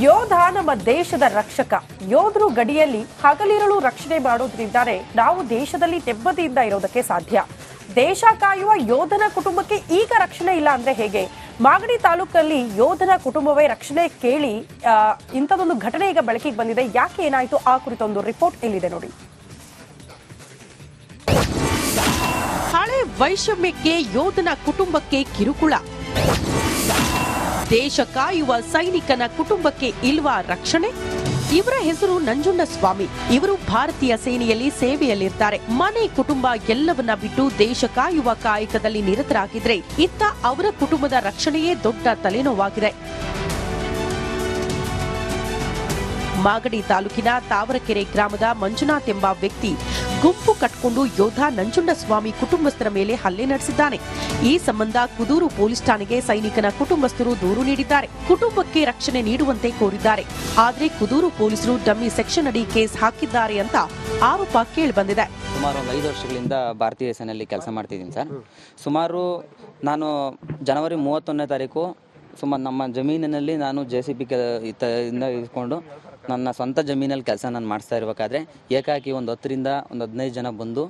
ಯೋಧ ನಮ್ಮ ದೇಶದ ರಕ್ಷಕ. ಯೋಧರು ಗಡಿಯಲ್ಲಿ ಹಗಲಿರುಳು ರಕ್ಷಣೆ ಮಾಡೋದ್ರಿಂದಾರೆ ನಾವು ದೇಶದಲ್ಲಿ ನೆಮ್ಮದಿಯಿಂದ ಇರೋದಕ್ಕೆ ಸಾಧ್ಯ. ದೇಶ ಕಾಯುವ ಯೋಧನ ಕುಟುಂಬಕ್ಕೆ ಈಗ ರಕ್ಷಣೆ ಇಲ್ಲ ಅಂದ್ರೆ ಹೇಗೆ? ಮಾಗಡಿ ತಾಲೂಕಲ್ಲಿ ಯೋಧನ ಕುಟುಂಬವೇ ರಕ್ಷಣೆ ಕೇಳಿ ಇಂಥದೊಂದು ಘಟನೆ ಈಗ ಬೆಳಕಿಗೆ ಬಂದಿದೆ. ಯಾಕೆ ಏನಾಯ್ತು? ಆ ಕುರಿತೊಂದು ರಿಪೋರ್ಟ್ ಇಲ್ಲಿದೆ ನೋಡಿ. ಹಳೆ ವೈಷಮ್ಯಕ್ಕೆ ಯೋಧನ ಕುಟುಂಬಕ್ಕೆ ಕಿರುಕುಳ. ದೇಶ ಕಾಯುವ ಸೈನಿಕನ ಕುಟುಂಬಕ್ಕೆ ಇಲ್ವಾ ರಕ್ಷಣೆ? ಇವರ ಹೆಸರು ನಂಜುಂಡ ಸ್ವಾಮಿ ಇವರು ಭಾರತೀಯ ಸೇನೆಯಲ್ಲಿ ಸೇವೆಯಲ್ಲಿರ್ತಾರೆ. ಮನೆ, ಕುಟುಂಬ ಎಲ್ಲವನ್ನ ಬಿಟ್ಟು ದೇಶ ಕಾಯುವ ಕಾಯಕದಲ್ಲಿ ನಿರತರಾಗಿದ್ರೆ ಇತ್ತ ಅವರ ಕುಟುಂಬದ ರಕ್ಷಣೆಯೇ ದೊಡ್ಡ ತಲೆನೋವಾಗಿದೆ. ಮಾಗಡಿ ತಾಲೂಕಿನ ತಾವರಕೆರೆ ಗ್ರಾಮದ ಮಂಜುನಾಥ್ ಎಂಬ ವ್ಯಕ್ತಿ ಗುಂಪು ಕಟ್ಕೊಂಡು ಯೋಧ ನಂಜುಂಡಸ್ವಾಮಿ ಕುಟುಂಬಸ್ಥರ ಮೇಲೆ ಹಲ್ಲೆ ನಡೆಸಿದ್ದಾನೆ. ಈ ಸಂಬಂಧ ಕುದೂರು ಪೊಲೀಸ್ ಠಾಣೆಗೆ ಸೈನಿಕನ ಕುಟುಂಬಸ್ಥರು ದೂರು ನೀಡಿದ್ದಾರೆ. ಕುಟುಂಬಕ್ಕೆ ರಕ್ಷಣೆ ನೀಡುವಂತೆ ಕೋರಿದ್ದಾರೆ. ಆದರೆ ಕುದೂರು ಪೊಲೀಸರು ಡಮ್ಮಿ ಸೆಕ್ಷನ್ ಅಡಿ ಕೇಸ್ ಹಾಕಿದ್ದಾರೆ ಅಂತ ಆರೋಪ ಕೇಳಿಬಂದಿದೆ. ಸುಮಾರು ಒಂದು ಐದು ವರ್ಷಗಳಿಂದ ಭಾರತೀಯ ಸೇನೆಯಲ್ಲಿ ಕೆಲಸ ಮಾಡ್ತಿದ್ದೀನಿ ಸರ್. ಸುಮಾರು ನಾನು ಜನವರಿ ಮೂವತ್ತೊಂದನೇ ತಾರೀಕು ಸುಮಾರು ನಮ್ಮ ಜಮೀನಿನಲ್ಲಿ ನಾನು ಜೆ ಸಿ ಪಿ ಇಂದ ಇಸ್ಕೊಂಡು ನನ್ನ ಸ್ವಂತ ಜಮೀನಲ್ಲಿ ಕೆಲಸ ನಾನು ಮಾಡಿಸ್ತಾ ಇರಬೇಕಾದ್ರೆ ಏಕಾಕಿ ಒಂದು ಹತ್ತರಿಂದ ಒಂದು ಹದಿನೈದು ಜನ ಬಂದು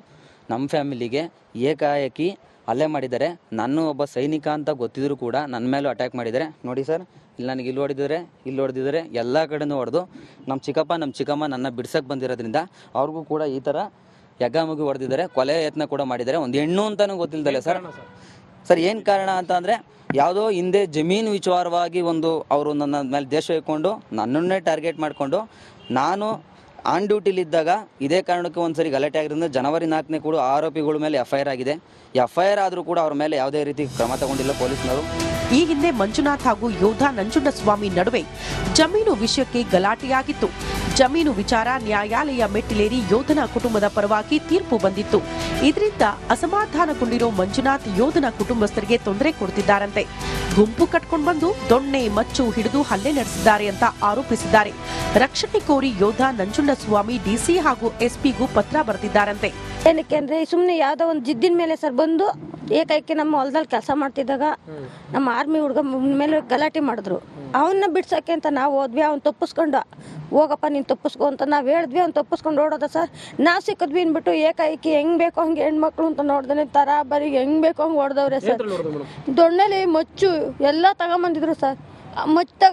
ನಮ್ಮ ಫ್ಯಾಮಿಲಿಗೆ ಏಕಾಏಕಿ ಹಲ್ಲೆ ಮಾಡಿದ್ದಾರೆ ನಾನು ಒಬ್ಬ ಸೈನಿಕ ಅಂತ ಗೊತ್ತಿದ್ರು ಕೂಡ ನನ್ನ ಮೇಲೂ ಅಟ್ಯಾಕ್ ಮಾಡಿದ್ದಾರೆ ನೋಡಿ ಸರ್, ಇಲ್ಲಿ ನನಗೆ ಇಲ್ಲಿ ಹೊಡೆದಿದ್ದಾರೆ ಇಲ್ಲಿ ಹೊಡೆದಿದ್ದಾರೆ, ಎಲ್ಲ ಕಡೆನೂ ಹೊಡೆದು ನಮ್ಮ ಚಿಕ್ಕಪ್ಪ ನಮ್ಮ ಚಿಕ್ಕಮ್ಮ ನನ್ನ ಬಿಡ್ಸಕ್ಕೆ ಬಂದಿರೋದ್ರಿಂದ ಅವ್ರಿಗೂ ಕೂಡ ಈ ಥರ ಯಗ್ಗಾಮುಗಿ ಹೊಡೆದಿದ್ದಾರೆ, ಕೊಲೆ ಯತ್ನ ಕೂಡ ಮಾಡಿದ್ದಾರೆ. ಒಂದು ಹೆಣ್ಣು ಅಂತಲೂ ಗೊತ್ತಿಲ್ದಲ್ಲ ಸರ್? ಸರ್, ಏನು ಕಾರಣ ಅಂತ ಅಂದರೆ ಯಾವುದೋ ಹಿಂದೆ ಜಮೀನು ವಿಚಾರವಾಗಿ ಒಂದು ಅವರು ನನ್ನ ಮೇಲೆ ದೇಶ ಇಟ್ಕೊಂಡು ನನ್ನನ್ನೇ ಟಾರ್ಗೆಟ್ ಮಾಡಿಕೊಂಡು ನಾನು ಆನ್ ಡ್ಯೂಟಿಲಿದ್ದಾಗ ಇದೇ ಕಾರಣಕ್ಕೆ ಒಂದ್ಸರಿ ಗಲಾಟೆ ಆಗಿರೋದ್ರಿಂದ ಜನವರಿ ನಾಲ್ಕನೇ ಕೂಡ ಆರೋಪಿಗಳ ಮೇಲೆ ಎಫ್ಐಆರ್ ಆಗಿದೆ. ಎಫ್ಐಆರ್ ಆದರೂ ಕೂಡ ಅವರ ಮೇಲೆ ಯಾವುದೇ ರೀತಿ ಕ್ರಮ ತಗೊಂಡಿಲ್ಲ ಪೊಲೀಸ್ನವರು. ಈ ಹಿಂದೆ ಮಂಜುನಾಥ್ ಹಾಗೂ ಯೋಧ ನಂಜುಂಡಸ್ವಾಮಿ ನಡುವೆ ಜಮೀನು ವಿಷಯಕ್ಕೆ ಗಲಾಟೆಯಾಗಿತ್ತು. ಜಮೀನು ವಿಚಾರ ನ್ಯಾಯಾಲಯ ಮೆಟ್ಟಿಲೇರಿ ಯೋಧನ ಕುಟುಂಬದ ಪರವಾಗಿ ತೀರ್ಪು ಬಂದಿತ್ತು. ಇದರಿಂದ ಅಸಮಾಧಾನಗೊಂಡಿರೋ ಮಂಜುನಾಥ್ ಯೋಧನ ಕುಟುಂಬಸ್ಥರಿಗೆ ತೊಂದರೆ ಕೊಡ್ತಿದ್ದಾರಂತೆ. ಗುಂಪು ಕಟ್ಕೊಂಡು ಬಂದು ದೊಣ್ಣೆ, ಮಚ್ಚು ಹಿಡಿದು ಹಲ್ಲೆ ನಡೆಸಿದ್ದಾರೆ ಅಂತ ಆರೋಪಿಸಿದ್ದಾರೆ. ರಕ್ಷಣೆ ಕೋರಿ ಯೋಧ ನಂಜುಂಡಸ್ವಾಮಿ ಡಿಸಿ ಹಾಗೂ ಎಸ್ಪಿಗೂ ಪತ್ರ ಬರೆದಿದ್ದಾರಂತೆ. ಏನಕ್ಕೆ ಅಂದ್ರೆ ಸುಮ್ಮನೆ ಯಾವ್ದೋ ಒಂದು ಜಿದ್ದಿನ ಮೇಲೆ ಸರ್ ಬಂದು ಏಕೈಕಿ ನಮ್ಮ ಹೊಲದಲ್ಲಿ ಕೆಲಸ ಮಾಡ್ತಿದ್ದಾಗ ನಮ್ಮ ಆರ್ಮಿ ಹುಡುಗ ಮೇಲೆ ಗಲಾಟೆ ಮಾಡಿದ್ರು. ಅವನ್ನ ಬಿಡ್ಸಕ್ಕೆ ಅಂತ ನಾವು ಹೋದ್ವಿ ಅವ್ನು ತಪ್ಪಿಸ್ಕೊಂಡು. ಹೋಗಪ್ಪ ನೀನು ತಪ್ಪಿಸ್ಕೊ ಅಂತ ನಾವು ಹೇಳಿದ್ವಿ ಅವ್ನು ತಪ್ಪಿಸ್ಕೊಂಡು ಓಡೋದ ಸರ್. ನಾವು ಸಿಕ್ಕದ್ವಿ ಅಂದ್ಬಿಟ್ಟು ಏಕಾಏಕಿ ಹೆಂಗ್ ಬೇಕೋ ಹಂಗೆ ಹೆಣ್ಮಕ್ಳು ಅಂತ ನೋಡ್ದೆ ತರ ಹೆಂಗೆ ಹೆಂಗ್ ಬೇಕೋ ಹಂಗೆ ಹೊಡೆದವ್ರೆ ಸರ್. ದೊಣ್ಣೆಲಿ ಮಚ್ಚು ಎಲ್ಲ ತಗೊಂಬಂದಿದ್ರು ಸರ್. ಆ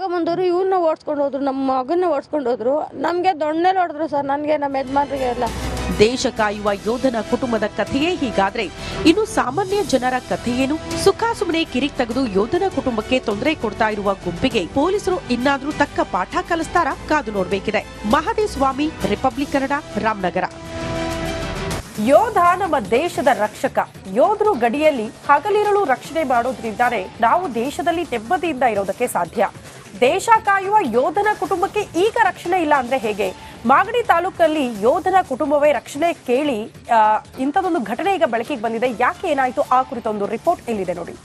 ಬಂದವರು ಇವ್ರನ್ನ ಓಡಿಸ್ಕೊಂಡು ಹೋದ್ರು ನಮ್ಮ ಮಗನ್ನ ಓಡಿಸ್ಕೊಂಡು ಹೋದ್ರು. ನಮಗೆ ದೊಣ್ಣೆ ಹೊಡೆದ್ರು ಸರ್, ನನಗೆ ನಮ್ಮ ಯಜಮಾನರಿಗೆ ಎಲ್ಲ. ದೇಶ ಕಾಯುವ ಯೋಧನ ಕುಟುಂಬದ ಕಥೆಯೇ ಹೀಗಾದ್ರೆ, ಇನ್ನು ಸಾಮಾನ್ಯ ಜನರ ಕಥೆಯೇನು? ಸುಖ ಸುಮ್ಮನೆ ಕಿರಿಕ್ ತೆಗೆದು ಯೋಧನ ಕುಟುಂಬಕ್ಕೆ ತೊಂದರೆ ಕೊಡ್ತಾ ಇರುವ ಗುಂಪಿಗೆ ಪೊಲೀಸರು ಇನ್ನಾದ್ರೂ ತಕ್ಕ ಪಾಠ ಕಲಿಸ್ತಾರ? ಕಾದು ನೋಡಬೇಕಿದೆ. ಮಹದೇವ್ ಸ್ವಾಮಿ, ರಿಪಬ್ಲಿಕ್ ಕನ್ನಡ, ರಾಮನಗರ. ಯೋಧ ನಮ್ಮ ದೇಶದ ರಕ್ಷಕ. ಯೋಧರು ಗಡಿಯಲ್ಲಿ ಹಗಲಿರುಳು ರಕ್ಷಣೆ ಮಾಡೋದ್ರಿಂದಾನೆ ನಾವು ದೇಶದಲ್ಲಿ ನೆಮ್ಮದಿಯಿಂದ ಇರೋದಕ್ಕೆ ಸಾಧ್ಯ. ದೇಶ ಕಾಯುವ ಯೋಧನ ಕುಟುಂಬಕ್ಕೆ ಈಗ ರಕ್ಷಣೆ ಇಲ್ಲ ಅಂದ್ರೆ ಹೇಗೆ? ಮಾಗಡಿ ತಾಲೂಕಲ್ಲಿ ಯೋಧನ ಕುಟುಂಬವೇ ರಕ್ಷಣೆ ಕೇಳಿ ಇಂಥದೊಂದು ಘಟನೆ ಈಗ ಬೆಳಕಿಗೆ ಬಂದಿದೆ. ಯಾಕೆ ಏನಾಯ್ತು? ಆ ಕುರಿತೊಂದು ರಿಪೋರ್ಟ್ ಇಲ್ಲಿದೆ ನೋಡಿ.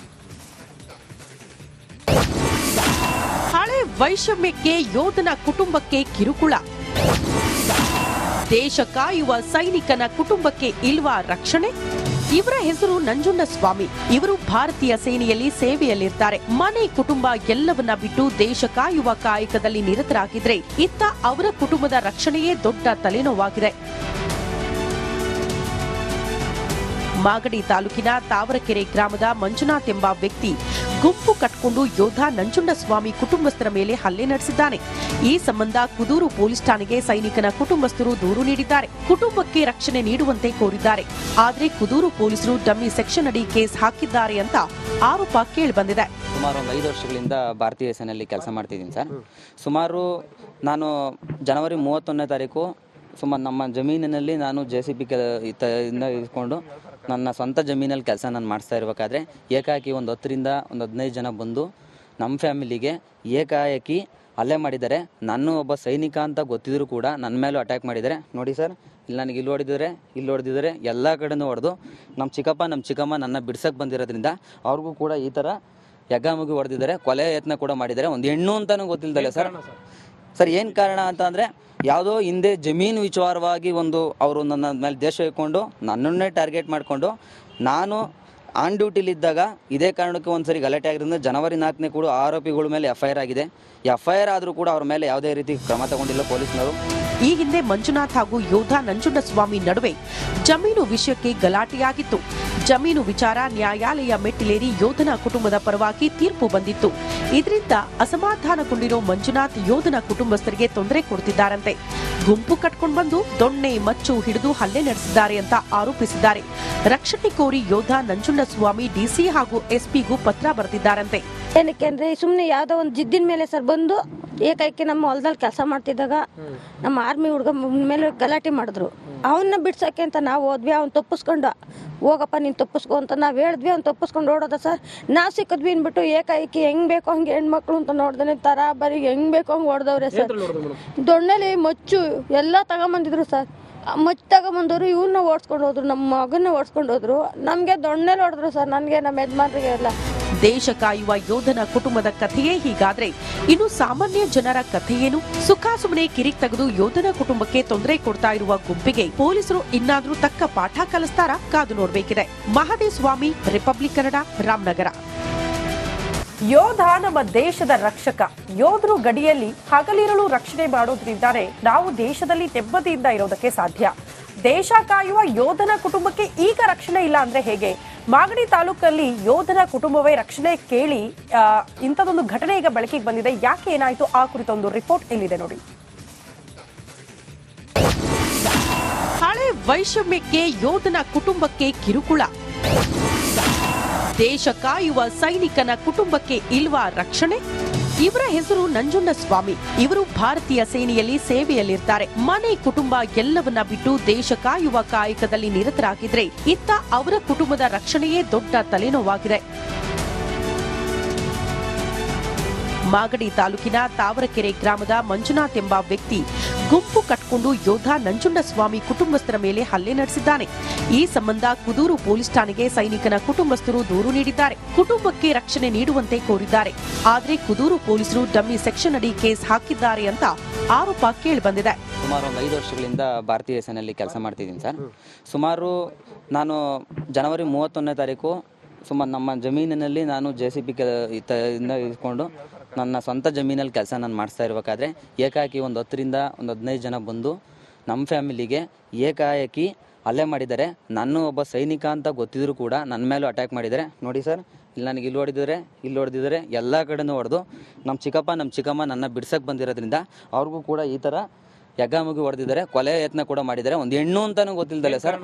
ಹಳೆ ವೈಷಮ್ಯಕ್ಕೆ ಯೋಧನ ಕುಟುಂಬಕ್ಕೆ ಕಿರುಕುಳ. ದೇಶ ಕಾಯುವ ಸೈನಿಕನ ಕುಟುಂಬಕ್ಕೆ ಇಲ್ವಾ ರಕ್ಷಣೆ? ಇವರ ಹೆಸರು ನಂಜುಂಡ ಸ್ವಾಮಿ ಇವರು ಭಾರತೀಯ ಸೇನೆಯಲ್ಲಿ ಸೇವೆಯಲ್ಲಿರ್ತಾರೆ. ಮನೆ, ಕುಟುಂಬ ಎಲ್ಲವನ್ನ ಬಿಟ್ಟು ದೇಶ ಕಾಯುವ ಕಾಯಕದಲ್ಲಿ ನಿರತರಾಗಿದ್ರೆ, ಇತ್ತ ಅವರ ಕುಟುಂಬದ ರಕ್ಷಣೆಯೇ ದೊಡ್ಡ ತಲೆನೋವಾಗಿದೆ. ಮಾಗಡಿ ತಾಲೂಕಿನ ತಾವರಕೆರೆ ಗ್ರಾಮದ ಮಂಜುನಾಥ್ ಎಂಬ ವ್ಯಕ್ತಿ ಗುಂಪು ಕಟ್ಟಿಕೊಂಡು ಯೋಧ ನಂಜುಂಡಸ್ವಾಮಿ ಕುಟುಂಬಸ್ಥರ ಮೇಲೆ ಹಲ್ಲೆ ನಡೆಸಿದ್ದಾನೆ. ಈ ಸಂಬಂಧ ಕುದೂರು ಪೊಲೀಸ್ ಠಾಣೆಗೆ ಸೈನಿಕನ ಕುಟುಂಬಸ್ಥರು ದೂರು ನೀಡಿದ್ದಾರೆ. ಕುಟುಂಬಕ್ಕೆ ರಕ್ಷಣೆ ನೀಡುವಂತೆ ಕೋರಿದ್ದಾರೆ. ಆದರೆ ಕುದೂರು ಪೊಲೀಸರು ಡಮ್ಮಿ ಸೆಕ್ಷನ್ ಅಡಿ ಕೇಸ್ ಹಾಕಿದ್ದಾರೆ ಅಂತ ಆರೋಪ ಕೇಳಿಬಂದಿದೆ. ಸುಮಾರು ಒಂದು ಐದು ವರ್ಷಗಳಿಂದ ಭಾರತೀಯ ಸೇನೆಯಲ್ಲಿ ಕೆಲಸ ಮಾಡ್ತಿದ್ದೀನಿ ಸರ್. ಸುಮಾರು ನಾನು ಜನವರಿ ಮೂವತ್ತೊಂದನೇ ತಾರೀಕು ಸುಮಾರು ನಮ್ಮ ಜಮೀನಿನಲ್ಲಿ ನಾನು ಜೆ ಸಿ ಪಿ ಇಂದ ಇಸ್ಕೊಂಡು ನನ್ನ ಸ್ವಂತ ಜಮೀನಲ್ಲಿ ಕೆಲಸ ನಾನು ಮಾಡಿಸ್ತಾ ಇರಬೇಕಾದ್ರೆ ಏಕಾಏಕಿ ಒಂದು ಹತ್ತರಿಂದ ಒಂದು ಹದಿನೈದು ಜನ ಬಂದು ನಮ್ಮ ಫ್ಯಾಮಿಲಿಗೆ ಏಕಾಏಕಿ ಅಲ್ಲೇ ಮಾಡಿದ್ದಾರೆ ನಾನು ಒಬ್ಬ ಸೈನಿಕ ಅಂತ ಗೊತ್ತಿದ್ರು ಕೂಡ ನನ್ನ ಮೇಲೂ ಅಟ್ಯಾಕ್ ಮಾಡಿದ್ದಾರೆ ನೋಡಿ ಸರ್ ಇಲ್ಲಿ ನನಗೆ ಇಲ್ಲಿ ಹೊಡೆದಿದ್ದಾರೆ ಇಲ್ಲಿ ಹೊಡೆದಿದ್ದಾರೆ ಎಲ್ಲ ಕಡೆಯೂ ಹೊಡೆದು ನಮ್ಮ ಚಿಕ್ಕಪ್ಪ ನಮ್ಮ ಚಿಕ್ಕಮ್ಮ ನನ್ನ ಬಿಡ್ಸಕ್ಕೆ ಬಂದಿರೋದ್ರಿಂದ ಅವ್ರಿಗೂ ಕೂಡ ಈ ಥರ ಯಗ್ಗಾಮುಗಿ ಹೊಡೆದಿದ್ದಾರೆ ಕೊಲೆ ಯತ್ನ ಕೂಡ ಮಾಡಿದ್ದಾರೆ. ಒಂದು ಹೆಣ್ಣು ಅಂತಲೂ ಗೊತ್ತಿಲ್ಲದಲ್ಲ ಸರ್ ಸರ್ ಏನು ಕಾರಣ ಅಂತ ಅಂದರೆ ಯಾವುದೋ ಹಿಂದೆ ಜಮೀನು ವಿಚಾರವಾಗಿ ಒಂದು ಅವರು ನನ್ನ ಮೇಲೆ ದೇಶ ಇಟ್ಕೊಂಡು ನನ್ನನ್ನೇ ಟಾರ್ಗೆಟ್ ಮಾಡಿಕೊಂಡು ನಾನು ಆನ್ ಡ್ಯೂಟಿಲಿದ್ದಾಗ ಇದೇ ಕಾರಣಕ್ಕೆ ಒಂದ್ಸರಿ ಗಲಾಟೆ ಆಗಿರೋದ್ರಿಂದ ಜನವರಿ ನಾಲ್ಕನೇ ಕೂಡ ಆರೋಪಿಗಳ ಮೇಲೆ ಎಫ್ ಐ ಆರ್ ಆಗಿದೆ. ಎಫ್ ಐ ಆರ್ ಆದರೂ ಕೂಡ ಅವ್ರ ಮೇಲೆ ಯಾವುದೇ ರೀತಿ ಕ್ರಮ ತಗೊಂಡಿಲ್ಲ ಪೊಲೀಸ್ನವರು. ಈ ಹಿಂದೆ ಮಂಜುನಾಥ್ ಹಾಗೂ ಯೋಧ ನಂಜುಂಡಸ್ವಾಮಿ ನಡುವೆ ಜಮೀನು ವಿಷಯಕ್ಕೆ ಗಲಾಟೆಯಾಗಿತ್ತು. ಜಮೀನು ವಿಚಾರ ನ್ಯಾಯಾಲಯ ಮೆಟ್ಟಿಲೇರಿ ಯೋಧನ ಕುಟುಂಬದ ಪರವಾಗಿ ತೀರ್ಪು ಬಂದಿತ್ತು. ಇದರಿಂದ ಅಸಮಾಧಾನಗೊಂಡಿರೋ ಮಂಜುನಾಥ್ ಯೋಧನ ಕುಟುಂಬಸ್ಥರಿಗೆ ತೊಂದರೆ ಕೊಡ್ತಿದ್ದಾರಂತೆ. ಗುಂಪು ಕಟ್ಕೊಂಡು ಬಂದು ದೊಣ್ಣೆ, ಮಚ್ಚು ಹಿಡಿದು ಹಲ್ಲೆ ನಡೆಸಿದ್ದಾರೆ ಅಂತ ಆರೋಪಿಸಿದ್ದಾರೆ. ರಕ್ಷಣೆ ಕೋರಿ ಯೋಧ ನಂಜುಂಡಸ್ವಾಮಿ ಡಿಸಿ ಹಾಗೂ ಎಸ್ಪಿಗೂ ಪತ್ರ ಬರೆದಿದ್ದಾರಂತೆ. ಏನಕ್ಕೆ ಅಂದ್ರೆ ಸುಮ್ಮನೆ ಯಾವುದೋ ಒಂದು ಜಿದ್ದಿನ ಮೇಲೆ ಸರ್ ಬಂದು ಏಕೈಕಿ ನಮ್ಮ ಹೊಲದಲ್ಲಿ ಕೆಲಸ ಮಾಡ್ತಿದ್ದಾಗ ನಮ್ಮ ಆರ್ಮಿ ಹುಡುಗ ಮೇಲೆ ಗಲಾಟೆ ಮಾಡಿದ್ರು. ಅವನ್ನ ಬಿಡ್ಸಕ್ಕೆ ಅಂತ ನಾವು ಹೋದ್ವಿ ಅವ್ನು ತಪ್ಪಿಸ್ಕೊಂಡು. ಹೋಗಪ್ಪ ನೀನು ತಪ್ಪಿಸ್ಕೊ ಅಂತ ನಾವು ಹೇಳಿದ್ವಿ ಅವ್ನು ತಪ್ಪಿಸ್ಕೊಂಡು ಓಡೋದ ಸರ್. ನಾವು ಸಿಕ್ಕಿದ್ವಿ ಅಂದ್ಬಿಟ್ಟು ಏಕಾಏಕಿ ಹೆಂಗ್ ಬೇಕು ಹಂಗೆ ಹೆಣ್ಮಕ್ಳು ಅಂತ ನೋಡ್ದೇನೆ ತರ ಬರೀ ಹೆಂಗ್ ಬೇಕು ಹಂಗೆ ಹೊಡೆದವ್ರೆ ಸರ್. ದೊಣ್ಣಲಿ ಮಚ್ಚು ಎಲ್ಲ ತಗೊಂಬಂದಿದ್ರು ಸರ್. ಮಚ್ಚು ತಗೊಂಬಂದವರು ಇವನ್ನ ಓಡಿಸ್ಕೊಂಡು ಹೋದ್ರು ನಮ್ಮ ಮಗನ್ನ ಓಡಿಸ್ಕೊಂಡು ಹೋದ್ರು. ನಮಗೆ ದೊಣ್ಣೆಲಿ ಹೊಡೆದ್ರು ಸರ್ ನನಗೆ ನಮ್ಮ ಯಜಮಾನ್ರಿಗೆ ಎಲ್ಲ. ದೇಶ ಕಾಯುವ ಯೋಧನ ಕುಟುಂಬದ ಕಥೆಯೇ ಹೀಗಾದ್ರೆ. ಇನ್ನು ಸಾಮಾನ್ಯ ಜನರ ಕಥೆಯೇನು? ಸುಖ ಸುಮ್ಮನೆ ಕಿರಿಕ್ ತೆಗೆದು ಯೋಧನ ಕುಟುಂಬಕ್ಕೆ ತೊಂದರೆ ಕೊಡ್ತಾ ಇರುವ ಗುಂಪಿಗೆ ಪೊಲೀಸರು ಇನ್ನಾದ್ರೂ ತಕ್ಕ ಪಾಠ ಕಲಿಸ್ತಾರ? ಕಾದು ನೋಡಬೇಕಿದೆ. ಮಹದೇ ಸ್ವಾಮಿ, ರಿಪಬ್ಲಿಕ್ ಕನ್ನಡ, ರಾಮನಗರ. ಯೋಧ ನಮ್ಮ ದೇಶದ ರಕ್ಷಕ. ಯೋಧರು ಗಡಿಯಲ್ಲಿ ಹಗಲಿರಲು ರಕ್ಷಣೆ ಮಾಡೋದ್ರಿಂದಾನೆ ನಾವು ದೇಶದಲ್ಲಿ ನೆಮ್ಮದಿಯಿಂದ ಇರೋದಕ್ಕೆ ಸಾಧ್ಯ. ದೇಶ ಕಾಯುವ ಯೋಧನ ಕುಟುಂಬಕ್ಕೆ ಈಗ ರಕ್ಷಣೆ ಇಲ್ಲ ಅಂದ್ರೆ ಹೇಗೆ? ಮಾಗಡಿ ತಾಲೂಕಲ್ಲಿ ಯೋಧನ ಕುಟುಂಬವೇ ರಕ್ಷಣೆ ಕೇಳಿ ಇಂಥದೊಂದು ಘಟನೆ ಈಗ ಬೆಳಕಿಗೆ ಬಂದಿದೆ. ಯಾಕೆ ಏನಾಯ್ತು? ಆ ಕುರಿತ ಒಂದು ರಿಪೋರ್ಟ್ ಇಲ್ಲಿದೆ ನೋಡಿ. ಹಳೆ ವೈಷಮ್ಯಕ್ಕೆ, ಯೋಧನ ಕುಟುಂಬಕ್ಕೆ ಕಿರುಕುಳ. ದೇಶ ಕಾಯುವ ಸೈನಿಕನ ಕುಟುಂಬಕ್ಕೆ ಇಲ್ವಾ ರಕ್ಷಣೆ? ಇವರ ಹೆಸರು ನಂಜುಂಡ ಸ್ವಾಮಿ. ಇವರು ಭಾರತೀಯ ಸೇನೆಯಲ್ಲಿ ಸೇವೆಯಲ್ಲಿರ್ತಾರೆ. ಮನೆ, ಕುಟುಂಬ ಎಲ್ಲವನ್ನ ಬಿಟ್ಟು ದೇಶ ಕಾಯುವ ಕಾಯಕದಲ್ಲಿ ನಿರತರಾಗಿದ್ರೆ ಇತ್ತ ಅವರ ಕುಟುಂಬದ ರಕ್ಷಣೆಯೇ ದೊಡ್ಡ ತಲೆನೋವಾಗಿದೆ. ಮಾಗಡಿ ತಾಲೂಕಿನ ತಾವರಕೆರೆ ಗ್ರಾಮದ ಮಂಜುನಾಥ್ ಎಂಬ ವ್ಯಕ್ತಿ ಗುಂಪು ಕಟ್ಕೊಂಡು ಯೋಧ ನಂಜುಂಡಸ್ವಾಮಿ ಕುಟುಂಬಸ್ಥರ ಮೇಲೆ ಹಲ್ಲೆ ನಡೆಸಿದ್ದಾನೆ. ಈ ಸಂಬಂಧ ಕುದೂರು ಪೊಲೀಸ್ ಠಾಣೆಗೆ ಸೈನಿಕನ ಕುಟುಂಬಸ್ಥರು ದೂರು ನೀಡಿದ್ದಾರೆ. ಕುಟುಂಬಕ್ಕೆ ರಕ್ಷಣೆ ನೀಡುವಂತೆ ಕೋರಿದ್ದಾರೆ. ಆದರೆ ಕುದೂರು ಪೊಲೀಸರು ಡಮ್ಮಿ ಸೆಕ್ಷನ್ ಅಡಿ ಕೇಸ್ ಹಾಕಿದ್ದಾರೆ ಅಂತ ಆರೋಪ ಕೇಳಿಬಂದಿದೆ. ಸುಮಾರು ಒಂದು ಐದು ವರ್ಷಗಳಿಂದ ಭಾರತೀಯ ಸೇನೆಯಲ್ಲಿ ಕೆಲಸ ಮಾಡ್ತಿದ್ದೀನಿ ಸರ್. ಸುಮಾರು ನಾನು ಜನವರಿ ಮೂವತ್ತೊಂದನೇ ತಾರೀಕು ಸುಮಾರು ನಮ್ಮ ಜಮೀನಿನಲ್ಲಿ ನಾನು ಜೆ ಸಿ ಪಿ ಇಂದ ಇಸ್ಕೊಂಡು ನನ್ನ ಸ್ವಂತ ಜಮೀನಲ್ಲಿ ಕೆಲಸ ನಾನು ಮಾಡಿಸ್ತಾ ಇರಬೇಕಾದ್ರೆ ಏಕಾಏಕಿ ಒಂದು ಹತ್ತರಿಂದ ಒಂದು ಹದಿನೈದು ಜನ ಬಂದು ನಮ್ಮ ಫ್ಯಾಮಿಲಿಗೆ ಏಕಾಏಕಿ ಹಲ್ಲೆ ಮಾಡಿದ್ದಾರೆ ನಾನು ಒಬ್ಬ ಸೈನಿಕ ಅಂತ ಗೊತ್ತಿದ್ರು ಕೂಡ ನನ್ನ ಮೇಲೂ ಅಟ್ಯಾಕ್ ಮಾಡಿದರೆ. ನೋಡಿ ಸರ್ ಇಲ್ಲಿ ನನಗೆ ಇಲ್ಲಿ ಹೊಡೆದಿದ್ರೆ ಇಲ್ಲಿ ಹೊಡೆದಿದ್ರೆ ಎಲ್ಲ ಕಡೆನೂ ಹೊಡೆದು ನಮ್ಮ ಚಿಕ್ಕಪ್ಪ ನಮ್ಮ ಚಿಕ್ಕಮ್ಮ ನನ್ನ ಬಿಡ್ಸಕ್ಕೆ ಬಂದಿರೋದ್ರಿಂದ ಅವ್ರಿಗೂ ಕೂಡ ಈ ಥರ ಯಗ್ಗಾಮುಗಿ ಹೊಡೆದಿದ್ದಾರೆ, ಕೊಲೆ ಯತ್ನ ಕೂಡ ಮಾಡಿದ್ದಾರೆ. ಒಂದು ಹೆಣ್ಣು ಅಂತಲೂ ಗೊತ್ತಿಲ್ಲದಲ್ಲ ಸರ್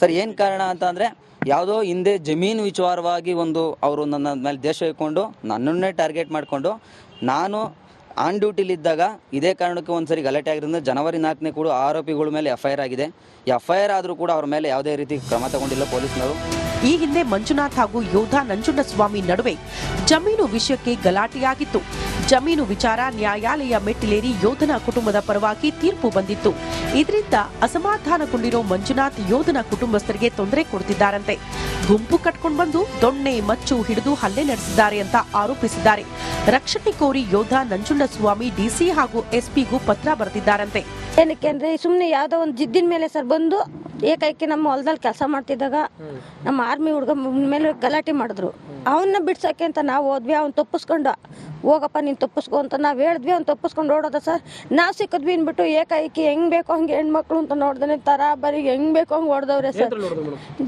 ಸರ್, ಏನು ಕಾರಣ ಅಂತ ಅಂದರೆ ಯಾವುದೋ ಹಿಂದೆ ಜಮೀನು ವಿಚಾರವಾಗಿ ಒಂದು ಅವರು ನನ್ನ ಮೇಲೆ ದೇಶ ಇಟ್ಕೊಂಡು ನನ್ನನ್ನೇ ಟಾರ್ಗೆಟ್ ಮಾಡಿಕೊಂಡು ನಾನು ಆನ್ ಡ್ಯೂಟಿಲಿದ್ದಾಗ ಇದೇ ಕಾರಣಕ್ಕೆ ಒಂದ್ಸರಿ ಗಲಾಟೆ ಆಗಿರೋದ್ರಿಂದ ಜನವರಿ ನಾಲ್ಕನೇ ಕೂಡ ಆರೋಪಿಗಳ ಮೇಲೆ ಎಫ್ ಆಗಿದೆ. ಎಫ್ ಐ ಆರ್ ಆದರೂ ಕೂಡ ಅವ್ರ ಮೇಲೆ ಯಾವುದೇ ರೀತಿ ಕ್ರಮ ತಗೊಂಡಿಲ್ಲ ಪೊಲೀಸ್ನವರು. ಈ ಹಿಂದೆ ಮಂಜುನಾಥ್ ಹಾಗೂ ಯೋಧ ನಂಜುಂಡಸ್ವಾಮಿ ನಡುವೆ ಜಮೀನು ವಿಷಯಕ್ಕೆ ಗಲಾಟೆಯಾಗಿತ್ತು. ಜಮೀನು ವಿಚಾರ ನ್ಯಾಯಾಲಯ ಮೆಟ್ಟಿಲೇರಿ ಯೋಧನ ಕುಟುಂಬದ ಪರವಾಗಿ ತೀರ್ಪು ಬಂದಿತ್ತು. ಇದರಿಂದ ಅಸಮಾಧಾನಗೊಂಡಿರೋ ಮಂಜುನಾಥ್ ಯೋಧನ ಕುಟುಂಬಸ್ಥರಿಗೆ ತೊಂದರೆ ಕೊಡ್ತಿದ್ದಾರಂತೆ. ಗುಂಪು ಕಟ್ಕೊಂಡು ಬಂದು ದೊಣ್ಣೆ, ಮಚ್ಚು ಹಿಡಿದು ಹಲ್ಲೆ ನಡೆಸಿದ್ದಾರೆ ಅಂತ ಆರೋಪಿಸಿದ್ದಾರೆ. ರಕ್ಷಣೆ ಕೋರಿ ಯೋಧ ನಂಜುಂಡಸ್ವಾಮಿ ಡಿಸಿ ಹಾಗೂ ಎಸ್ಪಿಗೂ ಪತ್ರ ಬರೆದಿದ್ದಾರಂತೆ. ಏನಕ್ಕೆ ಅಂದ್ರೆ ಸುಮ್ಮನೆ ಯಾವುದೋ ಒಂದು ಜಿದ್ದಿನ ಮೇಲೆ ಸರ್ ಬಂದು ಏಕೈಕಿ ನಮ್ಮ ಹೊಲದಲ್ಲಿ ಕೆಲಸ ಮಾಡ್ತಿದ್ದಾಗ ನಮ್ಮ ಆರ್ಮಿ ಹುಡುಗ ಮೇಲೆ ಗಲಾಟೆ ಮಾಡಿದ್ರು. ಅವನ್ನ ಬಿಡ್ಸಕ್ಕೆ ಅಂತ ನಾವು ಹೋದ್ವಿ ಅವ್ನು ತಪ್ಪಿಸ್ಕೊಂಡು. ಹೋಗಪ್ಪ ನೀನು ತಪ್ಪಿಸ್ಕೊ ಅಂತ ನಾವು ಹೇಳಿದ್ವಿ ಅವ್ನು ತಪ್ಪಿಸ್ಕೊಂಡು ಓಡೋದ ಸರ್. ನಾವು ಸಿಕ್ಕಿದ್ವಿ ಅಂದ್ಬಿಟ್ಟು ಏಕೈಕಿ ಹೆಂಗ್ ಬೇಕೋ ಹಂಗೆ ಹೆಣ್ಮಕ್ಳು ಅಂತ ನೋಡ್ದೆ ತರ ಬರಿ ಹೆಂಗ್ ಬೇಕೋ ಹಂಗೆ ಹೊಡೆದವ್ರೆ ಸರ್.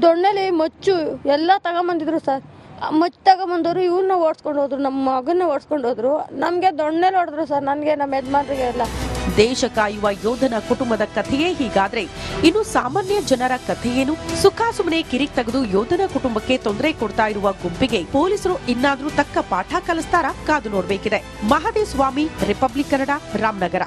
ದೊಣ್ಣೆಲಿ ಮಚ್ಚು ಎಲ್ಲ ತಗೊಂಬಂದಿದ್ರು ಸರ್. ಮಚ್ಚ ಮಚ್ಚು ತಗೊಂಬಂದವರು ಇವನ್ನ ಓಡಿಸ್ಕೊಂಡು ಹೋದ್ರು ನಮ್ಮ ಮಗನ್ನ ಓಡಿಸ್ಕೊಂಡು ಹೋದ್ರು. ನಮಗೆ ದೊಣ್ಣೆಲಿ ಹೊಡೆದ್ರು ಸರ್ ನನಗೆ ನಮ್ಮ ಯಜಮಾನ್ರಿಗೆ ಎಲ್ಲ. ದೇಶ ಕಾಯುವ ಯೋಧನ ಕುಟುಂಬದ ಕಥೆಯೇ ಹೀಗಾದ್ರೆ. ಇನ್ನು ಸಾಮಾನ್ಯ ಜನರ ಕಥೆಯೇನು? ಸುಖ ಸುಮ್ಮನೆ ಕಿರಿಕ್ ತೆಗೆದು ಯೋಧನ ಕುಟುಂಬಕ್ಕೆ ತೊಂದರೆ ಕೊಡ್ತಾ ಇರುವ ಗುಂಪಿಗೆ ಪೊಲೀಸರು ಇನ್ನಾದ್ರೂ ತಕ್ಕ ಪಾಠ ಕಲಿಸ್ತಾರ? ಕಾದು ನೋಡ್ಬೇಕಿದೆ. ಮಹದೇವ್ ಸ್ವಾಮಿ, ರಿಪಬ್ಲಿಕ್ ಕನ್ನಡ, ರಾಮನಗರ.